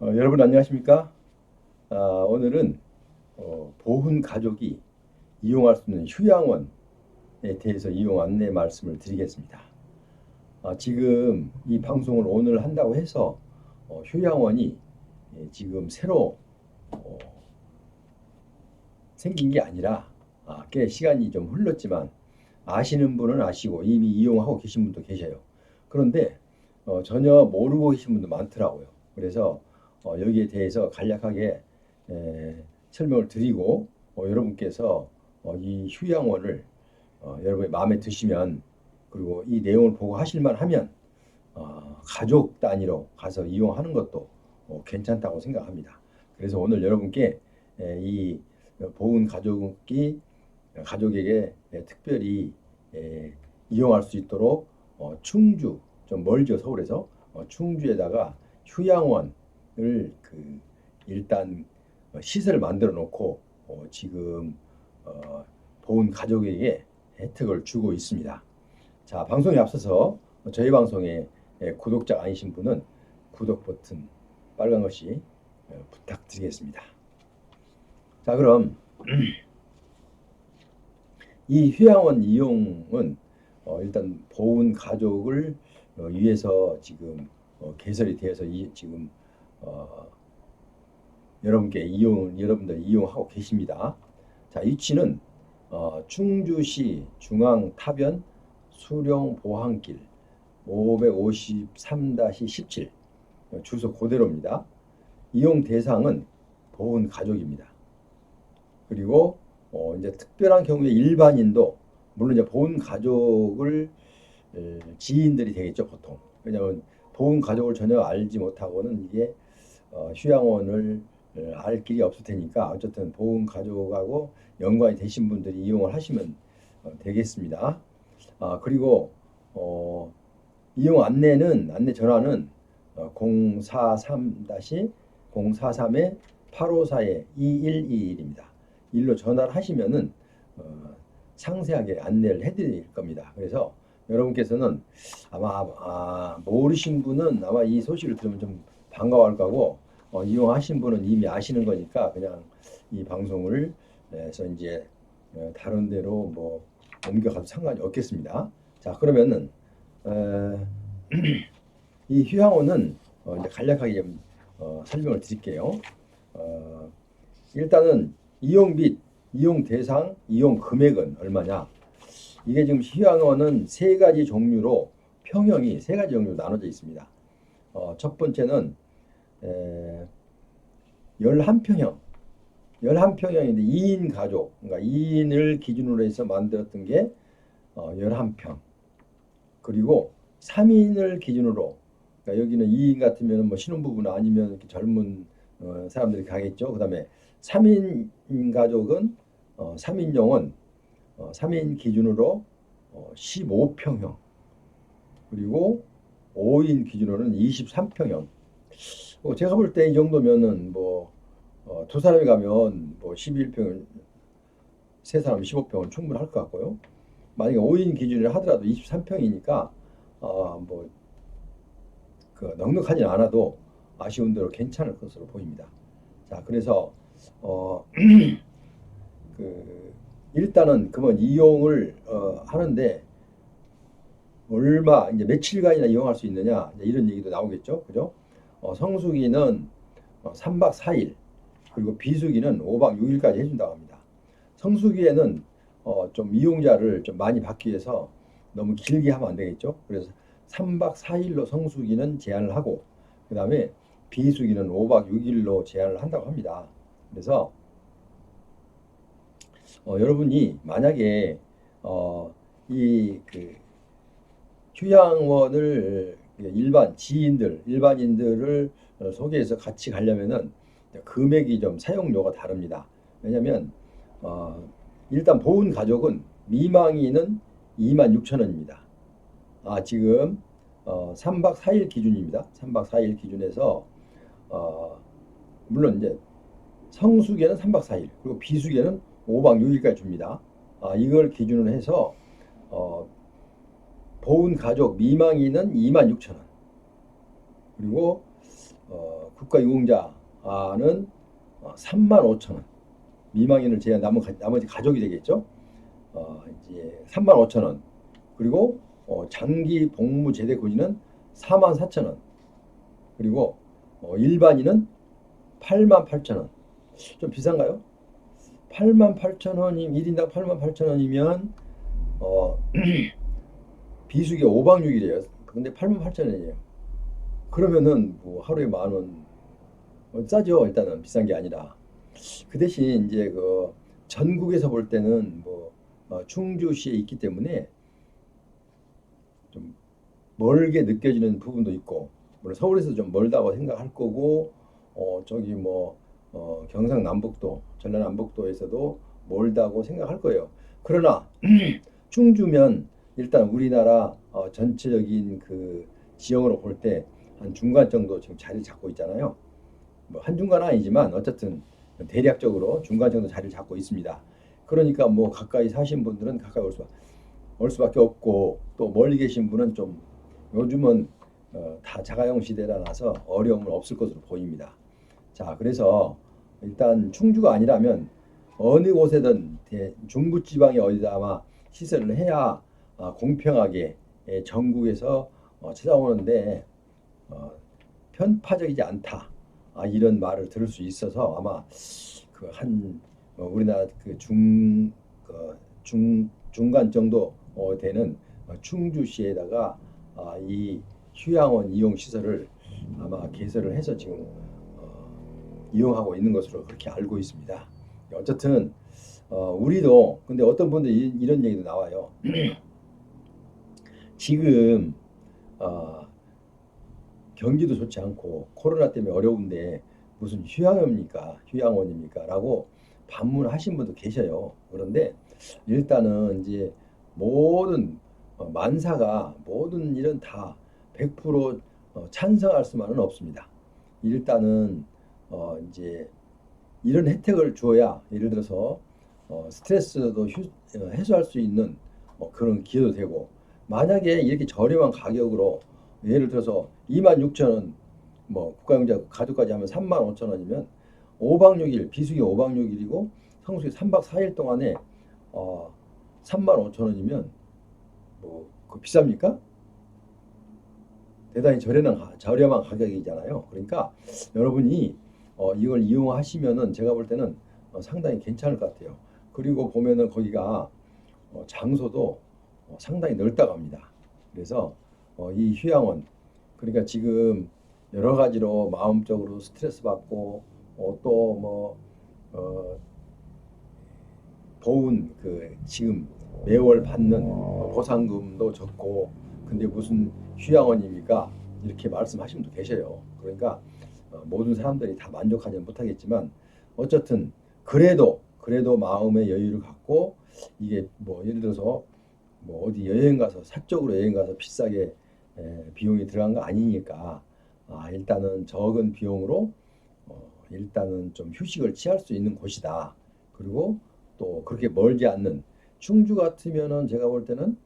어, 여러분 안녕하십니까? 아, 오늘은 어, 보훈 가족이 이용할 수 있는 휴양원에 대해서 이용 안내 말씀을 드리겠습니다. 아, 지금 이 방송을 오늘 한다고 해서 어, 휴양원이 예, 지금 새로 어, 생긴 게 아니라 아, 꽤 시간이 좀 흘렀지만 아시는 분은 아시고 이미 이용하고 계신 분도 계셔요. 그런데 어, 전혀 모르고 계신 분도 많더라고요. 그래서 어, 여기에 대해서 간략하게 에, 설명을 드리고 어, 여러분께서 어, 이 휴양원을 어, 여러분의 마음에 드시면 그리고 이 내용을 보고 하실만 하면 어, 가족 단위로 가서 이용하는 것도 어, 괜찮다고 생각합니다. 그래서 오늘 여러분께 에, 이 보훈 가족이 가족에게 에, 특별히 에, 이용할 수 있도록 어, 충주 좀 멀죠 서울에서 어, 충주에다가 휴양원을 그 일단 어, 시설을 만들어 놓고 어, 지금 어, 보훈 가족에게 혜택을 주고 있습니다. 자 방송에 앞서서 저희 방송에 예, 구독자 아니신 분은 구독 버튼 빨간 것이 어, 부탁드리겠습니다. 자 그럼 이 휴양원 이용은 어, 일단 보훈 가족을 어, 위해서 지금 어, 개설이 되어서 이, 지금 어, 여러분께 이용 여러분들 이용하고 계십니다. 자 위치는 어, 충주시 중앙 타변 수령 보항길 553-17 주소 그대로입니다. 이용 대상은 보훈 가족입니다. 그리고 어, 이제 특별한 경우에 일반인도 물론 이제 보훈 가족을 에, 지인들이 되겠죠 보통 왜냐하면 보훈 가족을 전혀 알지 못하고는 이게 어, 휴양원을 에, 알 길이 없을 테니까 어쨌든 보훈 가족하고 연관이 되신 분들이 이용을 하시면 어, 되겠습니다. 아 그리고 어, 이용 안내는 안내 전화는 어, 043-043에 854에 2121입니다. 일로 전화를 하시면은 어, 상세하게 안내를 해드릴 겁니다. 그래서 여러분께서는 아마 아, 모르신 분은 아마 이 소식을 들으면 좀 반가워할 거고 어, 이용하신 분은 이미 아시는 거니까 그냥 이 방송을 해서 이제 어, 다른 데로 뭐 옮겨가도 상관이 없겠습니다. 자 그러면은 어, 이 휴양원은 어, 이제 간략하게 좀 어, 설명을 드릴게요. 어, 일단은 이용 및 이용 대상, 이용 금액은 얼마냐? 이게 지금 휴양원은 세 가지 종류로 평형이 세 가지 종류로 나눠져 있습니다. 어, 첫 번째는 에, 11평형. 11평형인데 2인 가족, 그러니까 2인을 기준으로 해서 만들었던 게 어, 11평. 그리고 3인을 기준으로 그러니까 여기는 2인 같으면 뭐 신혼부부나 아니면 이렇게 젊은 어, 사람들이 가겠죠. 그 다음에 3인 가족은 어, 3인용은 어, 3인 기준으로 어, 15평형 그리고 5인 기준으로는 23평형. 어, 제가 볼 때 이 정도면은 뭐 어, 두 사람이 가면 뭐 11평, 세 사람 15평은 충분할 것 같고요. 만약에 5인 기준을 하더라도 23평이니까 어, 뭐 그 넉넉하진 않아도 아쉬운 대로 괜찮을 것으로 보입니다. 자, 그래서 어, 그 일단은 그러면 이용을 어, 하는데 얼마 이제 며칠간이나 이용할 수 있느냐 이런 얘기도 나오겠죠, 그죠? 어, 성수기는 어, 3박 4일 그리고 비수기는 5박 6일까지 해준다고 합니다. 성수기에는 어, 좀 이용자를 좀 많이 받기 위해서 너무 길게 하면 안 되겠죠. 그래서 3박 4일로 성수기는 제한을 하고 그 다음에 비수기는 5박 6일로 제한을 한다고 합니다. 그래서 어, 여러분이 만약에 어, 이그 휴양원을 일반 지인들, 일반인들을 어, 소개해서 같이 가려면은 금액이 좀 사용료가 다릅니다. 왜냐하면 어, 일단 보훈 가족은 미망인은 2만 6천 원입니다. 아 지금 어, 3박 4일 기준입니다. 3박 4일 기준에서 어, 물론 이제 성수기에는 3박 4일 그리고 비수기에는 5박 6일까지 줍니다. 아, 이걸 기준으로 해서 어, 보훈 가족 미망인은 2만 6천 원 그리고 어, 국가유공자는 어, 3만 5천 원 미망인을 제외한 가- 나머지 가족이 되겠죠. 어, 이제 3만 5천 원 그리고 어, 장기 복무 제대 군인은 4만 4천 원 그리고 어, 일반인은 8만 8천 원. 좀 비싼가요? 8만 8천 원이 1인당 8만 8천 원이면 어 비수기 5박 6일이에요. 근데 8만 8천 원이에요. 그러면은 뭐 하루에 만 원. 어, 싸죠. 일단은 비싼 게 아니라. 그 대신 이제 그 전국에서 볼 때는 뭐 어, 충주시에 있기 때문에 좀 멀게 느껴지는 부분도 있고 물론 서울에서 좀 멀다고 생각할 거고 어 저기 뭐 어, 경상남북도 전라남북도에서도 멀다고 생각할 거예요. 그러나 충주면 일단 우리나라 어, 전체적인 그 지형으로 볼 때 한 중간 정도 지금 자리를 잡고 있잖아요. 뭐 한 중간은 아니지만 어쨌든 대략적으로 중간 정도 자리를 잡고 있습니다. 그러니까 뭐 가까이 사신 분들은 가까이 올, 수, 올 수밖에 없고 또 멀리 계신 분은 좀 요즘은 어, 다 자가용 시대라서 어려움은 없을 것으로 보입니다. 자, 그래서 일단 충주가 아니라면 어느 곳에든 대- 중부 지방에 어디다 아마 시설을 해야 아, 공평하게 예, 전국에서 어, 찾아오는데 어, 편파적이지 않다. 아, 이런 말을 들을 수 있어서 아마 그 한 우리나라 그중 그 중, 중간 정도 어, 되는 어, 충주시에다가 아, 이 휴양원 이용 시설을 아마 개설을 해서 지금 어, 이용하고 있는 것으로 그렇게 알고 있습니다. 어쨌든 어, 우리도 근데 어떤 분들 이, 이런 얘기도 나와요. 지금 어, 경기도 좋지 않고 코로나 때문에 어려운데 무슨 휴양원입니까? 휴양원입니까? 라고 반문하신 분도 계셔요. 그런데 일단은 이제 모든 어, 만사가 모든 일은 다 100% 어, 찬성할 수만은 없습니다. 일단은 어, 이제 이런 혜택을 주어야 예를 들어서 어, 스트레스도 휴- 어, 해소할 수 있는 어, 그런 기회도 되고 만약에 이렇게 저렴한 가격으로 예를 들어서 2만 6천 원, 뭐 국가용자 가족까지 하면 3만 5천 원이면 5박 6일 비수기 5박 6일이고 성수기 3박 4일 동안에 어, 3만 5천 원이면 뭐 그 비쌉니까? 대단히 저렴한 가- 저렴한 가격이잖아요. 그러니까 여러분이 어, 이걸 이용하시면은 제가 볼 때는 어, 상당히 괜찮을 것 같아요. 그리고 보면은 거기가 어, 장소도 어, 상당히 넓다고 합니다. 그래서 어, 이 휴양원 그러니까 지금 여러 가지로 마음적으로 스트레스 받고 어, 또뭐 어, 보훈 그 지금 매월 받는 어, 보상금도 적고 근데 무슨 휴양원입니까? 이렇게 말씀하시는 분도 계셔요. 그러니까 어, 모든 사람들이 다 만족하지는 못하겠지만 어쨌든 그래도 그래도 마음의 여유를 갖고 이게 뭐 예를 들어서 뭐 어디 여행 가서 사적으로 여행 가서 비싸게 에, 비용이 들어간 거 아니니까 아, 일단은 적은 비용으로 어, 일단은 좀 휴식을 취할 수 있는 곳이다. 그리고 또 그렇게 멀지 않는 충주 같으면은 제가 볼 때는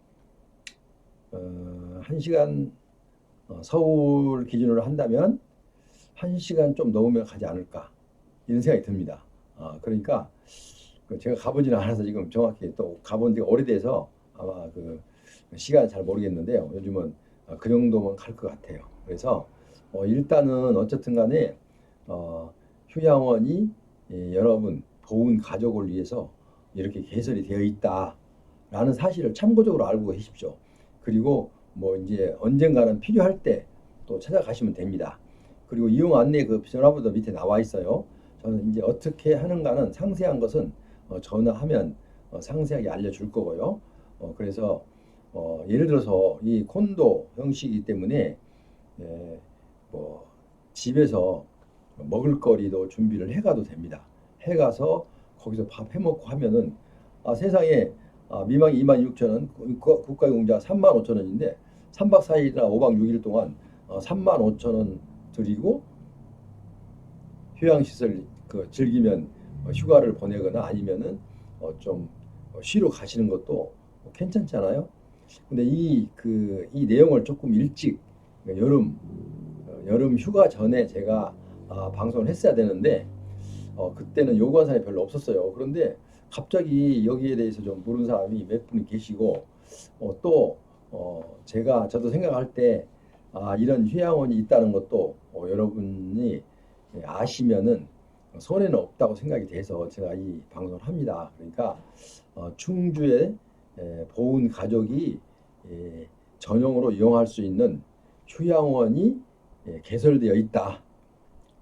어, 한 시간 어, 서울 기준으로 한다면 한 시간 좀 넘으면 가지 않을까 이런 생각이 듭니다. 아, 그러니까 그 제가 가보지는 않아서 지금 정확히 또 가본 지가 오래돼서 아마 그 시간 잘 모르겠는데요. 요즘은 어, 그 정도면 갈 것 같아요. 그래서 어, 일단은 어쨌든 간에 어, 휴양원이 예, 여러분 보훈 가족을 위해서 이렇게 개설이 되어 있다라는 사실을 참고적으로 알고 계십시오. 그리고 뭐 이제 언젠가는 필요할 때 또 찾아가시면 됩니다. 그리고 이용 안내 그 전화번호 밑에 나와 있어요. 저는 이제 어떻게 하는가는 상세한 것은 어, 전화하면 어, 상세하게 알려줄 거고요. 어, 그래서 어, 예를 들어서 이 콘도 형식이기 때문에 예, 뭐 집에서 먹을거리도 준비를 해가도 됩니다. 해가서 거기서 밥 해먹고 하면은 아, 세상에 아, 미망이 2만 6천 원, 국가- 국가용자 3만 5천 원인데 3박 4일이나 5박 6일 동안 어, 3만 5천 원 드리고 휴양시설 그 즐기면 어, 휴가를 보내거나 아니면은 어, 좀 어, 쉬러 가시는 것도 어, 괜찮잖아요. 근데 이 그 이 내용을 조금 일찍 여름 어, 여름 휴가 전에 제가 아, 방송을 했어야 되는데 어, 그때는 요구한 사람이 별로 없었어요. 그런데 갑자기 여기에 대해서 좀 모르는 사람이 몇분 계시고 어, 또 어, 제가 저도 생각할 때 아, 이런 휴양원이 있다는 것도 어, 여러분이 아시면은 손해는 없다고 생각이 돼서 제가 이 방송을 합니다. 그러니까 어, 충주의 에, 보훈 가족이 에, 전용으로 이용할 수 있는 휴양원이 에, 개설되어 있다.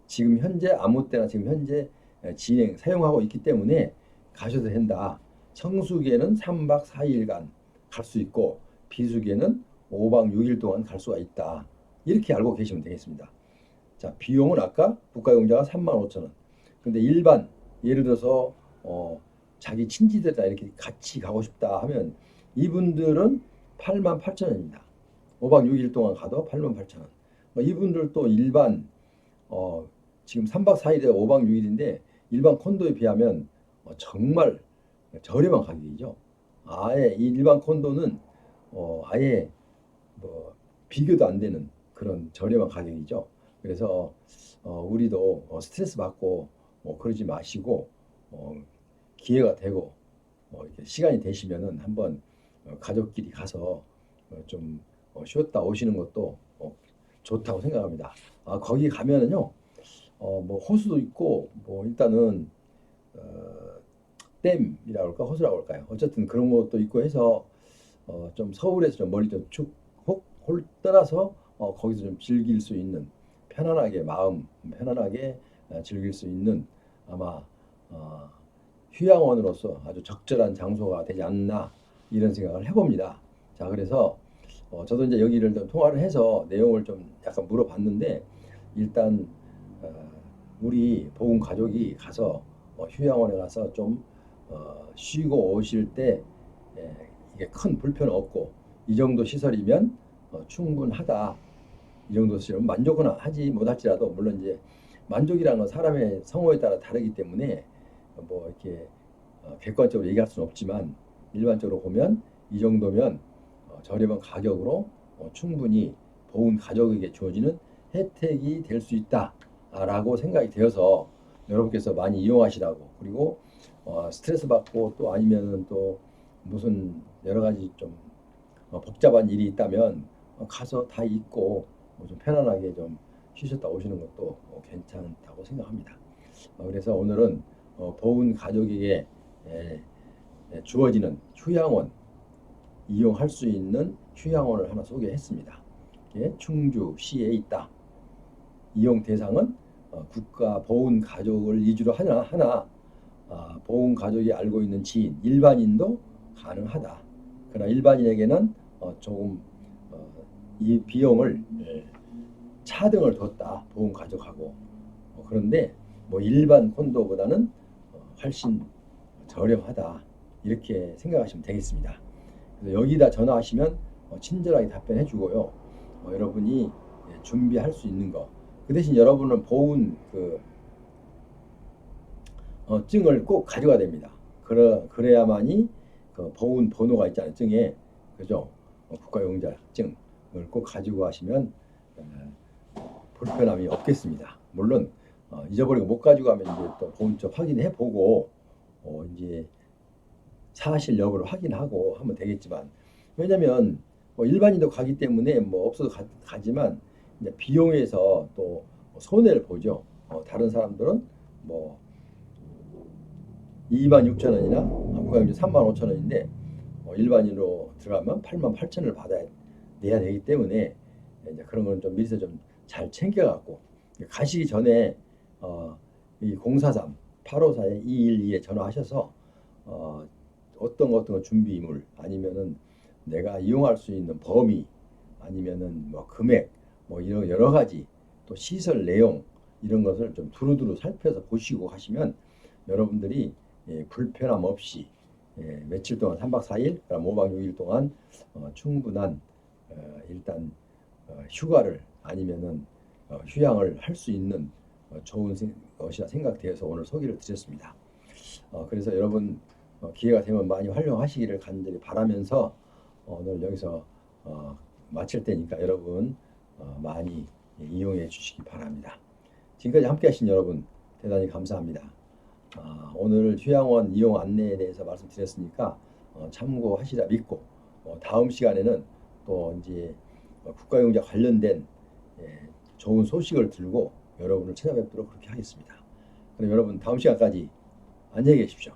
지금 현재 아무 때나 지금 현재 에, 진행 사용하고 있기 때문에 가셔도 된다. 성수기에는 3박 4일간 갈 수 있고 비수기에는 5박 6일 동안 갈 수가 있다. 이렇게 알고 계시면 되겠습니다. 자, 비용은 아까 국가용자가 3만 5천 원. 근데 일반 예를 들어서 어, 자기 친지들이나 이렇게 같이 가고 싶다 하면 이분들은 8만 8천 원입니다. 5박 6일 동안 가도 8만 8천 원. 어, 이분들도 일반 어, 지금 3박 4일에 5박 6일인데 일반 콘도에 비하면 어, 정말 저렴한 가격이죠. 아예 이 일반 콘도는 어, 아예 뭐 비교도 안 되는 그런 저렴한 가격이죠. 그래서 어, 우리도 어, 스트레스 받고 뭐 그러지 마시고 어, 기회가 되고 어, 이렇게 시간이 되시면은 한번 어, 가족끼리 가서 어, 좀 어, 쉬었다 오시는 것도 어, 좋다고 생각합니다. 아, 거기 가면은요, 어, 뭐 호수도 있고 뭐 일단은 어, 댐이라고 할까 호수라고 할까요? 어쨌든 그런 것도 있고 해서 어, 좀 서울에서 좀 멀리 좀쭉 홀 떠나서 어, 거기서 좀 즐길 수 있는 편안하게 마음 편안하게 어, 즐길 수 있는 아마 어, 휴양원으로서 아주 적절한 장소가 되지 않나 이런 생각을 해봅니다. 자 그래서 어, 저도 이제 여기를 좀 통화를 해서 내용을 좀 약간 물어봤는데 일단 어, 우리 보훈 가족이 가서 어, 휴양원에 가서 좀 어, 쉬고 오실 때 예, 이게 큰 불편 없고 이 정도 시설이면 어, 충분하다. 이 정도 시설은 만족은 하지 못할지라도 물론 이제 만족이라는 건 사람의 성호에 따라 다르기 때문에 뭐 이렇게 어, 객관적으로 얘기할 수는 없지만 일반적으로 보면 이 정도면 어, 저렴한 가격으로 어, 충분히 보훈 가족에게 주어지는 혜택이 될 수 있다라고 생각이 되어서 여러분께서 많이 이용하시라고 그리고 어, 스트레스 받고 또 아니면은 또 무슨 여러 가지 좀 어, 복잡한 일이 있다면 어, 가서 다 잊고 뭐좀 편안하게 좀 쉬셨다 오시는 것도 어, 괜찮다고 생각합니다. 어, 그래서 오늘은 어, 보훈 가족에게 에, 에, 주어지는 휴양원 이용할 수 있는 휴양원을 하나 소개했습니다. 이게 충주시에 있다. 이용 대상은 어, 국가 보훈 가족을 위주로 하나 하나 아, 보훈 가족이 알고 있는 지인 일반인도 가능하다. 그러나 일반인에게는 어, 조금 어, 이 비용을 예, 차등을 뒀다 보험 가족하고 어, 그런데 뭐 일반 콘도보다는 어, 훨씬 저렴하다 이렇게 생각하시면 되겠습니다. 그래서 여기다 전화하시면 어, 친절하게 답변해 주고요. 어, 여러분이 예, 준비할 수 있는 거. 그 대신 여러분은 보훈 그 어, 증을 꼭 가져가야 됩니다. 그래, 그래야만이 그 보훈 번호가 있잖아요. 증에 그죠? 어, 국가용자 증을 꼭 가지고 가시면 어, 불편함이 없겠습니다. 물론 어, 잊어버리고 못 가지고 가면 이제 또 보험쪽 확인해 보고 어, 이제 사실 여부를 확인하고 하면 되겠지만 왜냐면 뭐 일반인도 가기 때문에 뭐 없어도 가, 지만 이제 비용에서 또 손해를 보죠. 어, 다른 사람들은 뭐 2만 6천 원이나 국가용자 3만 5천 원인데 어, 일반인으로 들어가면 8만 8천 원을 받아야 내야 되기 때문에 이제 그런 거는 좀 미리서 좀 잘 챙겨갖고 가시기 전에 어, 이 043 854에 212에 전화하셔서 어, 어떤 거 어떤 거 준비물 아니면은 내가 이용할 수 있는 범위 아니면은 뭐 금액 뭐 이런 여러 가지 또 시설 내용 이런 것을 좀 두루두루 살펴서 보시고 하시면 여러분들이 예, 불편함 없이 예, 며칠 동안 3박 4일, 그럼 5박 6일 동안 어, 충분한 어, 일단 어, 휴가를 아니면은 어, 휴양을 할 수 있는 어, 좋은 생, 것이라 생각되어서 오늘 소개를 드렸습니다. 어, 그래서 여러분 어, 기회가 되면 많이 활용하시기를 간절히 바라면서 어, 오늘 여기서 어, 마칠 때니까 여러분 어, 많이 예, 이용해 주시기 바랍니다. 지금까지 함께 하신 여러분 대단히 감사합니다. 아, 오늘 휴양원 이용 안내에 대해서 말씀드렸으니까 어, 참고하시라 믿고 어, 다음 시간에는 또 이제 어, 국가용자 관련된 예, 좋은 소식을 들고 여러분을 찾아뵙도록 그렇게 하겠습니다. 그럼 여러분 다음 시간까지 안녕히 계십시오.